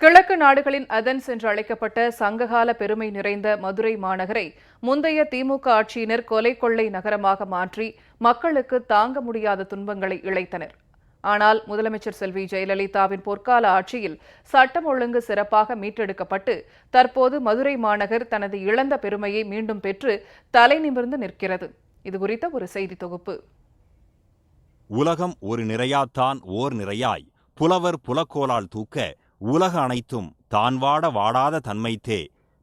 கிழக்கு நாடுகளின் அதன்ஸ் என்று அழைக்கப்பட்ட சங்ககால பெருமை நிறைந்த மதுரை மாநகரை முந்தைய திமுக ஆட்சியினர் கொலை கொள்ளை நகரமாக மாற்றி மக்களுக்கு தாங்க முடியாத துன்பங்களை இழைத்தனர். ஆனால் முதலமைச்சர் செல்வி ஜெயலலிதாவின் பொற்கால ஆட்சியில் சட்டம் ஒழுங்கு சிறப்பாக மீட்டெடுக்கப்பட்டு தற்போது மதுரை மாநகர் தனது இழந்த பெருமையை மீண்டும் பெற்று தலை நிமிர்ந்து நிற்கிறது. இதுகுறித்த ஒரு செய்தி தொகுப்பு. உலகம் ஒரு நிறையாத்தான் ஓர் நிறையாய் புலவர் புலக்கோலால் தூக்க உலக அனைத்தும் தான் வாட வாடாத தன்மைத்தே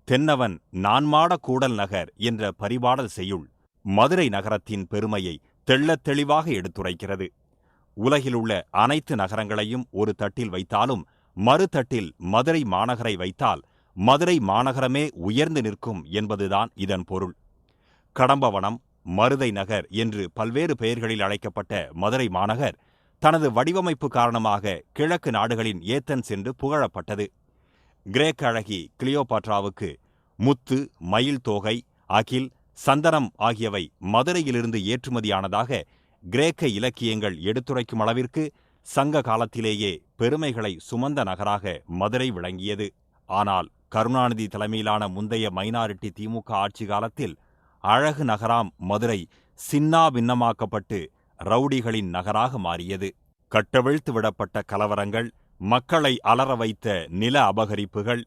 தென்னவன் நான்மாட கூடல் நகர் என்ற பரிபாடல் செய்யுள். மதுரை நகரத்தின் பெருமையை தெள்ளத் தெளிவாக எடுத்துரைக்கிறது. உலகிலுள்ள அனைத்து நகரங்களையும் ஒரு தட்டில் வைத்தாலும் மறுதட்டில் மதுரை மாநகரை வைத்தால் மதுரை மாநகரமே உயர்ந்து நிற்கும் என்பதுதான் இதன் பொருள். கடம்பவனம் மருதை நகர் என்று பல்வேறு பெயர்களில் அழைக்கப்பட்ட மதுரை மாநகர் தனது வடிவமைப்பு காரணமாக கிழக்கு நாடுகளின் ஏத்தன்ஸ் என்று புகழப்பட்டது. கிரேக்க அழகி கிளியோபாட்ராவுக்கு முத்து மயில் தோகை அகில் சந்தனம் ஆகியவை மதுரையிலிருந்து ஏற்றுமதியானதாக கிரேக்க இலக்கியங்கள் எடுத்துரைக்கும் அளவிற்கு சங்க காலத்திலேயே பெருமைகளை சுமந்த நகராக மதுரை விளங்கியது. ஆனால் கருணாநிதி தலைமையிலான முந்தைய மைனாரிட்டி திமுக ஆட்சி காலத்தில் அழகு நகராம் மதுரை சின்னா பின்னமாக்கப்பட்டு ரவுடிகளின் நகராக மாறியது. கட்டவிழ்த்து விடப்பட்ட கலவரங்கள் மக்களை அலற வைத்த நில அபகரிப்புகள்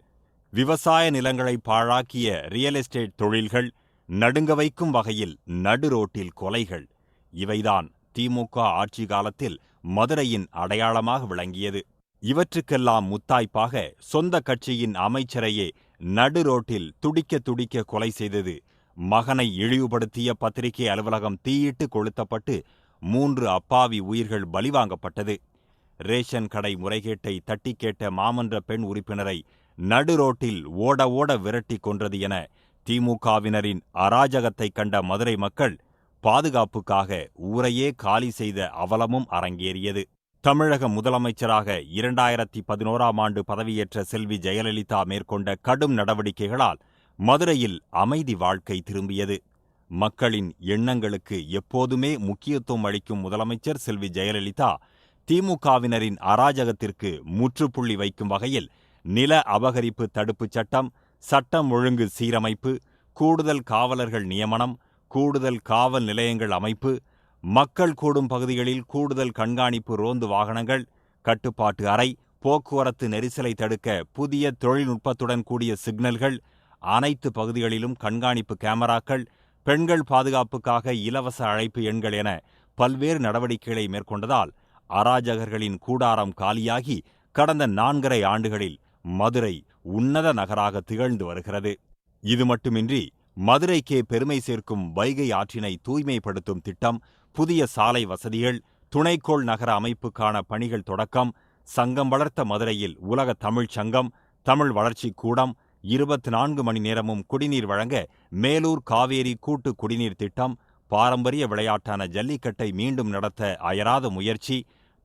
விவசாய நிலங்களை பாழாக்கிய ரியல் எஸ்டேட் தொழில்கள் நடுங்க வைக்கும் வகையில் நடுரோட்டில் கொலைகள். இவைதான் திமுக ஆட்சி காலத்தில் மதுரையின் அடையாளமாக விளங்கியது. இவற்றுக்கெல்லாம் முத்தாய்ப்பாக சொந்த கட்சியின் அமைச்சரையே நடுரோட்டில் துடிக்க துடிக்க கொலை செய்தது. மகனை இழிவுபடுத்திய பத்திரிகை அலுவலகம் தீயிட்டு கொளுத்தப்பட்டு மூன்று அப்பாவி உயிர்கள் பலிவாங்கப்பட்டது ரேஷன் கடை முறைகேட்டை தட்டி கேட்ட மாமன்ற பெண் உறுப்பினரை நடு ரோட்டில் ஓட ஓட விரட்டி கொன்றது என திமுகவினரின் அராஜகத்தை கண்ட மதுரை மக்கள் பாதுகாப்புக்காக ஊரையே காலி செய்த அவலமும் அரங்கேறியது. தமிழக முதலமைச்சராக இரண்டாயிரத்தி பதினோராம் ஆண்டு பதவியேற்ற செல்வி ஜெயலலிதா மேற்கொண்ட கடும் நடவடிக்கைகளால் மதுரையில் அமைதி வாழ்க்கை திரும்பியது. மக்களின் எண்ணங்களுக்கு எப்போதுமே முக்கியத்துவம் அளிக்கும் முதலமைச்சர் செல்வி ஜெயலலிதா திமுகவினரின் அராஜகத்திற்கு முற்றுப்புள்ளி வைக்கும் வகையில் நில அபகரிப்பு தடுப்புச் சட்டம் சட்டம் ஒழுங்கு சீரமைப்பு கூடுதல் காவலர்கள் நியமனம் கூடுதல் காவல் நிலையங்கள் அமைப்பு மக்கள் கூடும் பகுதிகளில் கூடுதல் கண்காணிப்பு ரோந்து வாகனங்கள் கட்டுப்பாட்டு அறை போக்குவரத்து நெரிசலை தடுக்க புதிய தொழில்நுட்பத்துடன் கூடிய சிக்னல்கள் அனைத்து பகுதிகளிலும் கண்காணிப்பு கேமராக்கள் பெண்கள் பாதுகாப்புக்காக இலவச அழைப்பு எண்கள் என பல்வேறு நடவடிக்கைகளை மேற்கொண்டதால் அராஜகர்களின் கூடாரம் காலியாகி கடந்த நான்கரை ஆண்டுகளில் மதுரை உன்னத நகராக திகழ்ந்து வருகிறது. இது மட்டுமின்றி மதுரைக்கே பெருமை சேர்க்கும் வைகை ஆற்றினை தூய்மைப்படுத்தும் திட்டம் புதிய சாலை வசதிகள் துணைக்கோள் நகர அமைப்புக்கான பணிகள் தொடக்கம் சங்கம் வளர்த்த மதுரையில் உலக தமிழ்ச் சங்கம் தமிழ் வளர்ச்சிக் கூடம் இருபத்தி நான்கு மணி நேரமும் குடிநீர் வழங்க மேலூர் காவேரி கூட்டு குடிநீர் திட்டம் பாரம்பரிய விளையாட்டான ஜல்லிக்கட்டை மீண்டும் நடத்த அயராத முயற்சி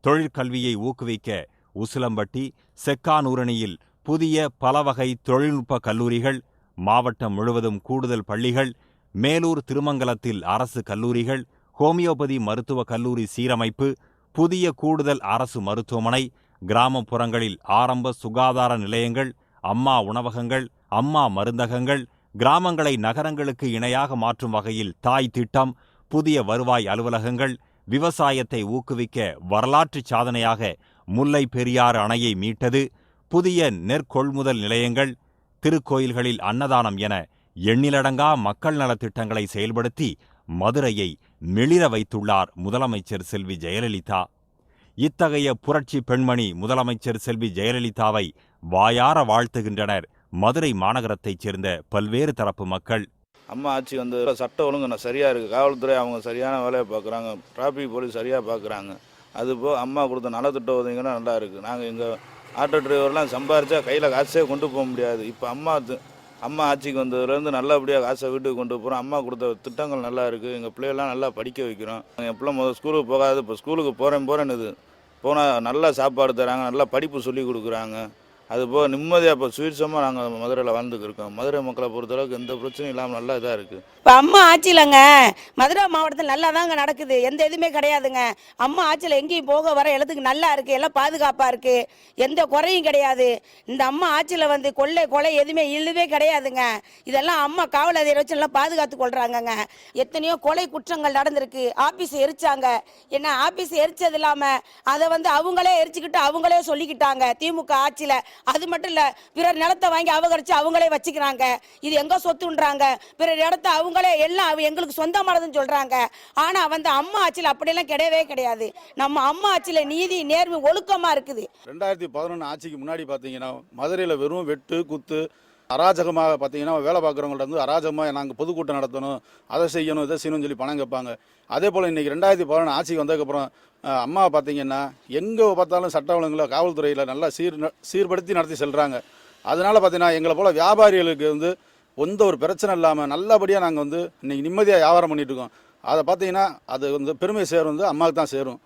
தொழிற்கல்வியை ஊக்குவிக்க உசிலம்பட்டி செக்கானூரணியில் புதிய பலவகை தொழில்நுட்ப கல்லூரிகள் மாவட்டம் முழுவதும் கூடுதல் பள்ளிகள் மேலூர் திருமங்கலத்தில் அரசு கல்லூரிகள் ஹோமியோபதி மருத்துவக் கல்லூரி சீரமைப்பு புதிய கூடுதல் அரசு மருத்துவமனை கிராமப்புறங்களில் ஆரம்ப சுகாதார நிலையங்கள் அம்மா உணவகங்கள் அம்மா மருந்தகங்கள் கிராமங்களை நகரங்களுக்கு இணையாக மாற்றும் வகையில் தாய் திட்டம் புதிய வருவாய் அலுவலகங்கள் விவசாயத்தை ஊக்குவிக்க வரலாற்று சாதனையாக முல்லை பெரியாறு அணையை மீட்டது புதிய நெற்கொள்முதல் நிலையங்கள் திருக்கோயில்களில் அன்னதானம் என எண்ணிலடங்கா மக்கள் நலத்திட்டங்களை செயல்படுத்தி மதுரையை மிளிர வைத்துள்ளார் முதலமைச்சர் செல்வி ஜெயலலிதா. இத்தகைய புரட்சி பெண்மணி முதலமைச்சர் செல்வி ஜெயலலிதாவை வாயார வாழ்த்துகின்றனர். மதுரை மாநகரத்தைச் சேர்ந்த பல்வேறு தரப்பு மக்கள். அம்மா ஆட்சி வந்து சட்ட ஒழுங்கு நான் சரியாக இருக்குது காவல்துறை அவங்க சரியான வேலையை பார்க்குறாங்க. டிராஃபிக் போலீஸ் சரியாக பார்க்குறாங்க. அதுபோக அம்மா கொடுத்த நலத்திட்ட உதவிங்கன்னா நல்லா இருக்குது நாங்கள் எங்கள் ஆட்டோ டிரைவர்லாம் சம்பாரிச்சா கையில் காசே கொண்டு போக முடியாது. இப்போ அம்மா அம்மா ஆட்சிக்கு வந்ததுலேருந்து நல்லபடியாக காசை வீட்டுக்கு கொண்டு போகிறோம் அம்மா கொடுத்த திட்டங்கள் நல்லா இருக்குது எங்கள் பிள்ளைகள்லாம் நல்லா படிக்க வைக்கிறோம். என் பிள்ளை முதல் ஸ்கூலுக்கு போகாது. இப்போ ஸ்கூலுக்கு போகிறேன் போகிறேன்னு இது. போனால் நல்லா சாப்பாடு தராங்க நல்லா படிப்பு சொல்லி கொடுக்குறாங்க. அது போக நிம்மதியாக இப்போ சுயட்சமாக நாங்கள் மதுரையில் வாழ்ந்துக்கு இருக்கோம் மதுரை மக்களை பொறுத்தளவுக்கு எந்த பிரச்சனையும் இல்லாமல் நல்லா இதாக இருக்குது இப்போ அம்மா ஆட்சியிலங்க மதுரை மாவட்டத்தில் நல்லா தாங்க நடக்குது. எந்த இதுவுமே கிடையாதுங்க. அம்மா ஆட்சியில் எங்கேயும் போக வர இடத்துக்கு நல்லா இருக்குது எல்லாம் பாதுகாப்பாக இருக்குது எந்த குறையும் கிடையாது. இந்த அம்மா ஆட்சியில் வந்து கொள்ளை கொலை எதுவுமே இல்லவே கிடையாதுங்க. இதெல்லாம் அம்மா காவல் அதிகாரி வச்சு எல்லாம் பாதுகாத்து கொள்கிறாங்கங்க எத்தனையோ கொலை குற்றங்கள் நடந்திருக்கு. ஆஃபீஸ் எரிச்சாங்க. என்ன ஆஃபீஸ் எரிச்சது இல்லாமல் அதை வந்து அவங்களே எரிச்சுக்கிட்டு அவங்களே சொல்லிக்கிட்டாங்க. திமுக ஆட்சியில் அது மட்டும் இல்ல பிறர் நிலத்தை வாங்கி அபகரித்து அவங்களே வச்சுக்கிறாங்க. இது எங்க சொத்துன்றாங்க? பிறர் இடத்த அவங்களே எல்லாம் அவ- எங்களுக்கு சொந்தமானதுன்னு சொல்றாங்க. ஆனா வந்து அம்மா ஆட்சியில் அப்படியெல்லாம் கிடையவே கிடையாது. நம்ம அம்மா ஆட்சியில நீதி நேர்மை ஒழுக்கமா இருக்குது. ரெண்டாயிரத்தி பதினொன்று ஆட்சிக்கு முன்னாடி பார்த்தீங்கன்னா மதுரையில் வெறும் வெட்டு குத்து அராஜகமாக பார்த்தீங்கன்னா வேலை பார்க்குறவங்கள்ட்ட வந்து அராஜகமாக நாங்கள் பொதுக்கூட்டம் நடத்தணும் அதை செய்யணும் இதை செய்யணும்னு சொல்லி பணம் கேட்பாங்க. அதே போல் இன்றைக்கி ரெண்டாயிரத்தி பதினொன்று ஆட்சிக்கு வந்ததுக்கப்புறம் அம்மாவை அம்மா பார்த்தீங்கன்னா எங்கே பார்த்தாலும் சட்ட ஒழுங்குல காவல்துறையில் நல்லா சீர் ந- சீர்படுத்தி நடத்தி செல்கிறாங்க அதனால் பார்த்தீங்கன்னா எங்களை போல் வியாபாரிகளுக்கு வந்து எந்த ஒரு பிரச்சனை இல்லாமல் நல்லபடியாக நாங்கள் வந்து இன்றைக்கி நிம்மதியாக வியாபாரம் பண்ணிகிட்ருக்கோம் இருக்கோம். அதை பார்த்தீங்கன்னா அது வந்து பெருமை சேரும் வந்து அம்மாவுக்கு தான் சேரும்.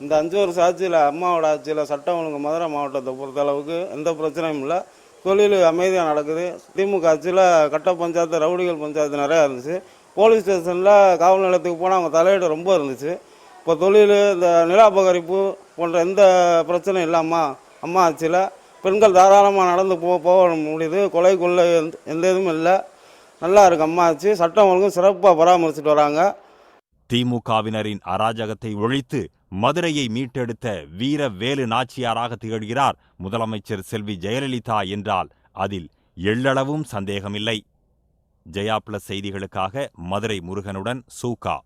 இந்த அஞ்சு வருஷம் ஆட்சியில் அம்மாவோட ஆட்சியில் சட்டம் ஒழுங்கு மதுரை மாவட்டத்தை பொறுத்த அளவுக்கு எந்த பிரச்சனையும் இல்லை. தொழில் அமைதியாக நடக்குது. திமுக ஆட்சியில் கட்ட பஞ்சாயத்து ரவுடிகள் பஞ்சாயத்து நிறையா இருந்துச்சு. போலீஸ் ஸ்டேஷனில் காவல் நிலையத்துக்கு போனால் அவங்க தலையீடு ரொம்ப இருந்துச்சு. இப்போ தொழில் இந்த நிலாபகரிப்பு போன்ற எந்த பிரச்சனையும் இல்லாமல் அம்மா ஆட்சியில் பெண்கள் தாராளமாக நடந்து போ போக முடியுது. கொலை கொள்ளை எந்த எந்த இதுவும் இல்லை. நல்லா இருக்கு அம்மா ஆட்சி. சட்டம் ஒழுங்கும் சிறப்பாக பராமரிச்சுட்டு வராங்க. திமுகவினரின் அராஜகத்தை ஒழித்து மதுரையை மீட்டெடுத்த வீர வேலு நாச்சியாராக திகழ்கிறார் முதலமைச்சர் செல்வி ஜெயலலிதா என்றால் அதில் எள்ளளவும் சந்தேகமில்லை. ஜெயா பிளஸ் செய்திகளுக்காக மதுரை முருகனுடன் சூகா.